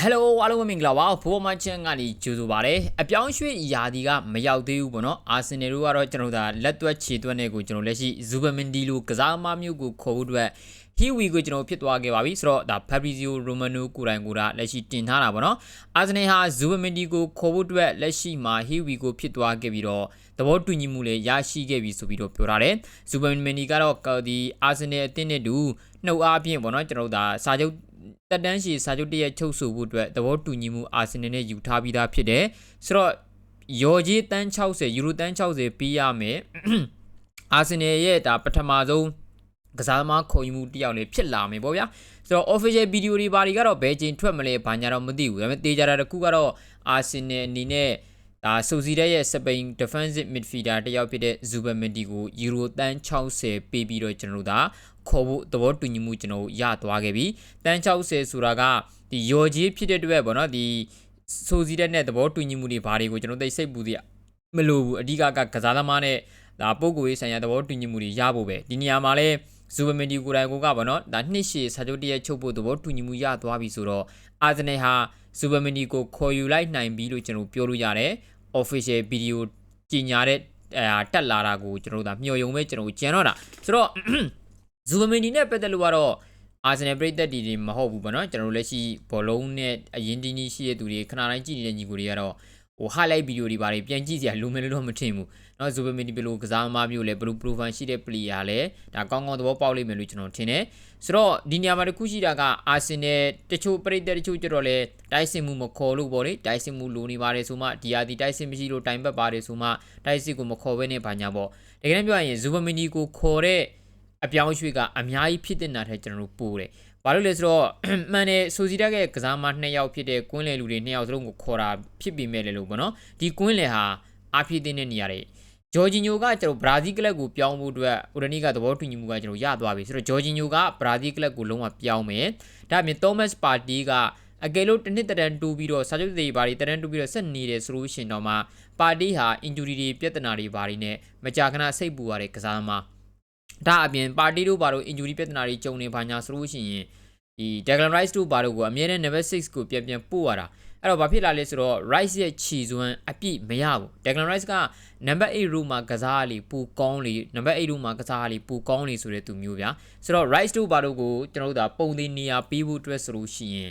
ဟယ်လိုအားလုံးပဲမင်္ဂလာပါဖိုးမချန်ကနေကြိုဆိုပါရစေအပြောင်းရွှေ့ယာဒီကမရောက်သေးဘူးပေါ့နော်အာဆင်နယ်တို့ကတော့ကျွန်တော်တို့ဒါလက်သွက်ခြေသွက်နဲ့ကိုကျွန်တော်လက်ရှိဇူဘမင်ဒီလိုကစားသမားမျိုးကိုခေါ်ဖို့အတွက်ဟီဝီကိုကျွန်တော်ဖြစ်သွားခဲ့ပါပြီဆိုတော့ဒါဖက်ဘရီဇီယိုရိုမန်နိုကိုတိုင်ကိုဒါလက်ရှိတင်ထားတာပေါ့နော်အာဆင်နယ်ဟာဇူဘမင်ဒီကိုခေါ်ဖို့အတွက်လက်ရှိမှာဟီဝီကိုဖြစ်သွားခဲ့ပြီးတော့သဘောတူညီမှုလည်းရရှိခဲ့ပြီဆိုပြီးတော့ပြောထားတယ်ဇူဘမင်ဒီကတော့ဒီအာဆင်နယ်အသင်းနဲ့တူနှုတ်အားဖြင့်ပေါ့နော်ကျွန်တော်တို့ဒါစာချုပ် တက်တန်းရှည်စာချုပ်တရက်ချုပ်ဆိုဖို့အတွက်သဘောတူညီမှုအာဆင်နယ်နဲ့ယူထားပြီးသားဖြစ်တယ်ဆိုတော့ယော်ကြီးတန်း60ယူရိုတန်း60ပေးရမယ်အာဆင်နယ်ရဲ့ဒါပထမဆုံးကစားသမားခုံယူမှုတစ်ယောက်လေးဖြစ်လာမယ်ပေါ့ဗျာဆိုတော့ official video တွေဘာတွေကတော့ဘယ်ချိန်ထွက်မလဲဘာညာတော့မသိဘူးဒါပေမဲ့တေးကြတာတစ်ခုကတော့အာဆင်နယ်အနေနဲ့ ဒါဆိုစီတဲ့ရဲ့စပိန် defensive midfielder တယောက်ဖြစ်တဲ့ Zubamendi ကိုယူရိုတန်း60ပေးပြီးတော့ကျွန်တော်တို့ဒါခေါ်ဖို့သဘောတူညီမှုကျွန်တော်တို့ရသွားခဲ့ပြီတန်း60ဆိုတာကဒီယော်ကြီးဖြစ်တဲ့အတွက်ပေါ့နော်ဒီဆိုစီတဲ့နဲ့သဘောတူညီမှုတွေဘာတွေကိုကျွန်တော်သိစိတ်ပူသေးမလို့ဘူးအဓိကကကစားသမားနဲ့ဒါပုံကိုရေးဆိုင်ရာသဘောတူညီမှုတွေရဖို့ပဲဒီနေရာမှာလဲ ဇူဘမင်ဒီကိုတိုင်ကိုကပေါ့နော်ဒါနှစ်ရှည်စာချုပ်တရက်ချုပ်ဖို့သဘောတူညီမှုရသွားပြီဆိုတော့အာဇင်နယ်ဟာဇူဘမင်ဒီကိုခေါ်ယူလိုက်နိုင်ပြီလို့ကျွန်တော်ပြောလို့ရတယ် official video ကြီးညာတဲ့အဲတက်လာတာကိုကျွန်တော်တို့ဒါမျှော်ယုံပဲကျွန်တော်ကြံတော့တာဆိုတော့ဇူဘမင်ဒီနဲ့ပတ်သက်လို့ကတော့အာဆင်နယ်ပရိသတ်တွေမဟုတ်ဘူးပေါ့နော်ကျွန်တော်တို့လက်ရှိဘောလုံးနဲ့အရင်တင်းကြီးရှိတဲ့သူတွေခဏတိုင်းကြည့်နေတဲ့ညီကိုတွေကတော့ ဟို highlight video တွေပါတယ်ပြန်ကြည့်စရာလိုမယ်လို့တော့မထင်ဘူးเนาะဇူဘမင်ဒီဘယ်လိုကစားသမားမျိုးလဲဘယ်လို profile ရှိတဲ့ player လဲဒါကောင်းကောင်းသဘောပေါက်လိမ့်မယ်လို့ကျွန်တော်ထင်တယ်ဆိုတော့ဒီနေရာမှာတစ်ခုရှိတာကအာဆင်နယ်တချို့ပရိသတ်တချို့ကျတော့လဲတိုက်စစ်မှုမခေါ်လို့ပေါ့လေတိုက်စစ်မှုလိုနေပါတယ်ဆိုမှဒီဟာဒီတိုက်စစ်မရှိလို့တိုင်ပတ်ပါတယ်ဆိုမှတိုက်စစ်ကိုမခေါ်ဘဲနဲ့ဘာညာပေါ့တကယ်တမ်းပြောရရင်ဇူဘမင်ဒီကိုခေါ်တဲ့အပြောင်းအရွှေ့ကအများကြီးဖြစ်တဲ့နာထက်ကျွန်တော်တို့ပို့တယ်။ ဘာလို့လဲဆိုတော့မှန်တယ်ဆိုစီတက်ကကစားမနှစ်ယောက်ဖြစ်တဲ့ကွင်းလယ်လူတွေနှစ်ယောက်စလုံးကိုခေါ်တာဖြစ်ပေမဲ့လည်းလို့ပေါ့နော်။ဒီကွင်းလယ်ဟာအားဖြစ်တဲ့နေရာတွေဂျော်ဂျီညိုကကျွန်တော်ဘရာဇီးကလပ်ကိုပြောင်းဖို့အတွက်ဥရနီကသဘောတူညီမှုကကျွန်တော်ရသွားပြီဆိုတော့ဂျော်ဂျီညိုကဘရာဇီးကလပ်ကိုလုံးဝပြောင်းမယ်။ဒါအပြင်သောမတ်ပါတီကအကယ်လို့တစ်နှစ်တန်တူပြီးတော့စာချုပ်တွေဘာတွေတန်တူပြီးတော့ဆက်နေတယ်ဆိုလို့ရှိရင်တော့မှပါတီဟာ injury တွေပြဿနာတွေဘာတွေနဲ့မကြာခဏစိတ်ပူရတဲ့ကစားသမား ဒါအပြင်ပါတီတို့ဘာလို့ injury ပြဿနာတွေကြုံနေပါညာဆိုလို့ရှိရင်ဒီ Declan Rice တို့ဘာလို့ကိုအမြဲတမ်း number 6ကိုပြန်ပြန်ပို့ရတာအဲ့တော့ဘာဖြစ်လာလဲဆိုတော့ Rice ရဲ့ခြီစွမ်းအပြည့်မရဘူး Declan Rice က number 8 room မှာကစားလေပူကောင်းလေ number 8 room မှာကစားလေပူကောင်းလေဆိုတဲ့သူမျိုးဗျာဆိုတော့ Rice တို့ဘာလို့ကိုကျွန်တော်တို့ဒါပုံသေးနေရာပေးဖို့အတွက်ဆိုလို့ရှိရင်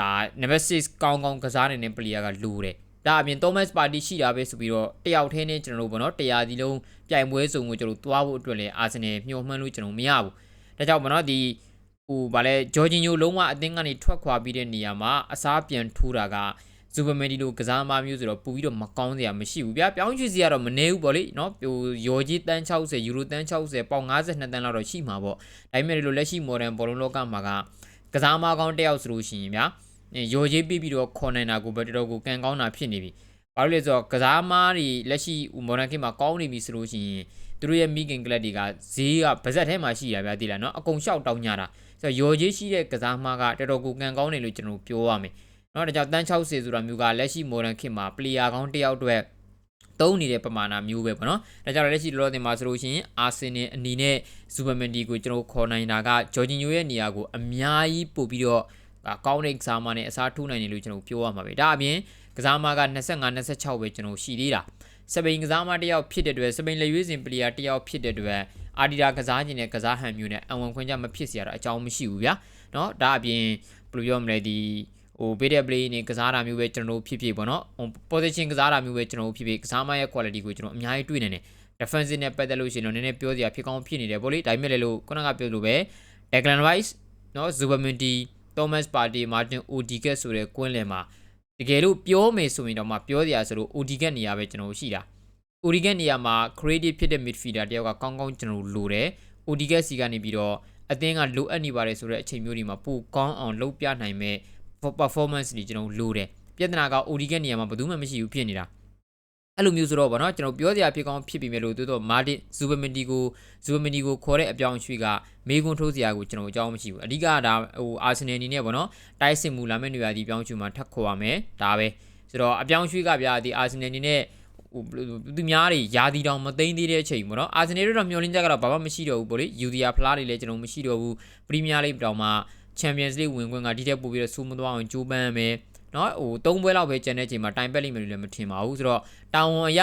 ဒါ number 6ကောင်းကောင်းကစားနေတဲ့ player ကလိုတယ် ဒါအပြင် Thomas Party ရှိတာပဲဆိုပြီးတော့တယောက်တည်းနဲ့ကျွန်တော်တို့ဘောနော်တရားစီလုံးပြိုင်ပွဲစုံကိုကျွန်တော်တို့သွားဖို့အတွက်လည်းအာဆင်နယ်မျှော်မှန်းလို့ကျွန်တော်မရဘူးဒါကြောင့်ဘောနော်ဒီဟိုဗာလဲဂျော်ဂျင်ညိုလုံးဝအသင်းကနေထွက်ခွာပြီးတဲ့နေရာမှာအစားပြန်ထိုးတာကဇူပမန်ဒီလိုကစားမမျိုးဆိုတော့ပူပြီးတော့မကောင်းစရာမရှိဘူးဗျာပြောင်းရွှေ့စရာတော့မနေဘူးပေါ့လေနော်ဟိုယော်ကြီးတန်း60ယူရိုတန်း60ပေါင်52တန်းလောက်တော့ရှိမှာပေါ့ဒါပေမဲ့ဒီလိုလက်ရှိ modern ဘောလုံးလောကမှာကကစားမကောင်းတယောက်ဆိုလို့ရှိရင်ဗျာ ယော်ကြီးပြီးပြီးတော့ခေါ်နိုင်တာကိုပဲတော်တော်ကိုကန်ကောင်းတာဖြစ်နေပြီဘာလို့လဲဆိုတော့ကစားမားတွေလက်ရှိ modern ခေတ်မှာကောင်းနေပြီဆိုလို့ရှိရင်သူတို့ရဲ့မိခင်ကလပ်တွေကဈေးကဗဇက်ထဲမှာရှိရဗျာသိလားနော်အကုန်လျှောက်တောင်းကြတာဆိုတော့ယော်ကြီးရှိတဲ့ကစားမားကတော်တော်ကိုကန်ကောင်းနေလို့ကျွန်တော်ပြောရမယ်နော်ဒါကြောင့်တန်း60ဆိုတာမျိုးကလက်ရှိ modern ခေတ်မှာ player ကောင်းတယောက်အတွက်သုံးနေတဲ့ပမာဏမျိုးပဲပေါ့နော်ဒါကြောင့်လက်ရှိလောလောဆယ်မှာဆိုလို့ရှိရင်အာဆင်နယ်အနေနဲ့ဇူပမန်ဒီကိုကျွန်တော်ခေါ်နိုင်တာကဂျော်ဂျင်ညိုရဲ့နေရာကိုအများကြီးပို့ပြီးတော့ ကောင်းတဲ့ကစားမနဲ့အစားထိုးနိုင်တယ်လို့ကျွန်တော်ပြောရမှာပဲဒါအပြင်ကစားမက25 26ပဲကျွန်တော်ရှိသေးတာစပိန်ကစားမတယောက်ဖြစ်တဲ့အတွက်စပိန်လက်ရွေးစင်ပလီယာတယောက်ဖြစ်တဲ့အတွက်အာဒီတာကစားခြင်းနဲ့ကစားဟန်မျိုးနဲ့အဝန်ခွင့်ကြမဖြစ်เสียတာအကြောင်းမရှိဘူးဗျာเนาะဒါအပြင်ဘယ်လိုပြောမလဲဒီဟို beta play နဲ့ကစားတာမျိုးပဲကျွန်တော်တို့ဖြစ်ဖြစ်ပေါ့နော် position ကစားတာမျိုးပဲကျွန်တော်တို့ဖြစ်ဖြစ်ကစားမရဲ့ quality ကိုကျွန်တော်အများကြီးတွေ့နေတယ် defensive နဲ့ပတ်သက်လို့ရှိရင်တော့နည်းနည်းပြောစရာဖြစ်ကောင်းဖြစ်နေတယ်ဗောလေဒါပေမဲ့လည်းလို့ခုနကပြောလို့ပဲ Declan Rice เนาะ Zubamendi Thomas Partey Martin Odegaard ဆိုတဲ့ကွင်းလယ်မှာတကယ်လို့ပြောမယ်ဆိုရင်တော့မှပြောစရာဆိုလို့ Odegaard နေရာပဲကျွန်တော်တို့ရှိတာ Odegaard နေရာမှာ creative ဖြစ်တဲ့ midfielder တယောက်ကကောင်းကောင်းကျွန်တော်တို့လိုတယ် Odegaard စီကနေပြီးတော့အသင်းကလိုအပ်နေပါတယ်ဆိုတဲ့အချိန်မျိုးတွေမှာပိုကောင်းအောင်လုပ်ပြနိုင်မဲ့ performance တွေကျွန်တော်လိုတယ်ပြဿနာက Odegaard နေရာမှာဘယ်သူမှမရှိဘူးဖြစ်နေတာ အဲ့လိုမျိုးဆိုတော့ဗောနော်ကျွန်တော်ပြောစရာဖြစ်ကောင်းဖြစ်ပြီမဲ့လို့တိုးတော့မာတင်ဇူဘမင်တီကိုဇူဘမင်တီကိုခေါ်တဲ့အပြောင်းအရွှေ့ကမေကွန်းထိုးစရာကိုကျွန်တော်အကြောင်းမရှိဘူးအဓိကဒါဟိုအာဆင်နယ်အနေနဲ့ဗောနော်တိုက်စစ်မှုလာမဲ့နေရာဒီပြောင်းရွှေ့မှာထပ်ခေါ်ရမယ်ဒါပဲဆိုတော့အပြောင်းရွှေ့ကဗျာဒီအာဆင်နယ်အနေနဲ့ဟိုသူများတွေယာတီတောင်မသိမ့်သေးတဲ့အချိန်ပေါ့နော်အာဆင်နယ်တို့တော့မျောလင်းကြကတော့ဘာမှမရှိတော့ဘူးပေါ့လေယူဒီယာဖလားတွေလည်းကျွန်တော်မရှိတော့ဘူးပရီးမီးယားလိဂ်တောင်မှ Champions League ဝင်ခွင့်ကဒီတက်ပို့ပြီးတော့စူးမသွားအောင်ကြိုးပမ်းရမယ် နော်ဟို၃ပွဲလောက်ပဲကျန်တဲ့ချိန်မှာတိုင်ပက်လိမ့်မယ်လို့လည်းမထင်ပါဘူးဆိုတော့တာဝန်အရ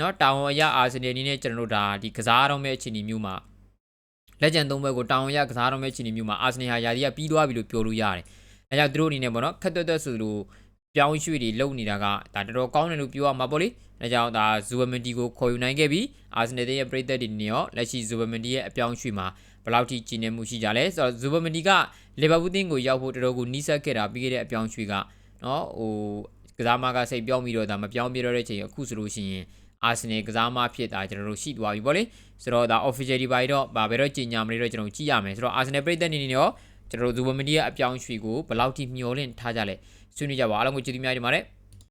နော်တာဝန်အရအာဆင်နယ်အနေနဲ့ကျွန်တော်တို့ဒါဒီကစားတော့မဲ့အခြေအနေမျိုးမှာလက်ကျန်၃ပွဲကိုတာဝန်အရကစားတော့မဲ့အခြေအနေမျိုးမှာအာဆင်နယ်ဟာယာဒီကပြီးသွားပြီလို့ပြောလို့ရတယ်အဲကြောင့်သူတို့အနေနဲ့ပေါ့နော်ခက်တွတ်တွတ်ဆိုလို့ပြောင်းရွှေ့တွေလုံနေတာကဒါတော်တော်ကောင်းတယ်လို့ပြောရမှာပေါ့လေအဲကြောင့်ဒါဇူဝမန်တီကိုခေါ်ယူနိုင်ခဲ့ပြီးအာဆင်နယ်ရဲ့ပရိသတ်တွေနေရောလက်ရှိဇူဝမန်တီရဲ့အပြောင်းရွှေ့မှာဘယ်လောက်ထိကြီးနေမှုရှိကြလဲဆိုတော့ဇူဝမန်တီကလီဗာပူးတင်းကိုရောက်ဖို့တော်တော်ကိုနီးစပ်ခဲ့တာပြီးခဲ့တဲ့အပြောင်းရွှေ့က နော်ဟိုကစားမကစိတ်ပြောင်းပြီးတော့ဒါမပြောင်းပြတော့တဲ့ချိန်အခုဆိုလို့ရှိရင်အာဆင်နယ်ကစားမဖြစ်တာကျွန်တော်တို့ရှိသွားပြီပေါ့လေဆိုတော့ဒါ official ဒီပိုင်းတော့ဗာဘယ်တော့ကြီးညာမလဲတော့ကျွန်တော်ကြည့်ရမယ်ဆိုတော့အာဆင်နယ်ပရိသတ်နေနေရောကျွန်တော်တို့ဇူဝမန်တီရဲ့အပြောင်းရွှေ့ကိုဘယ်လောက်ထိမျှော်လင့်ထားကြလဲဆွေးနွေးကြပါအားလုံးကိုကျေးဇူးများတင်ပါတယ်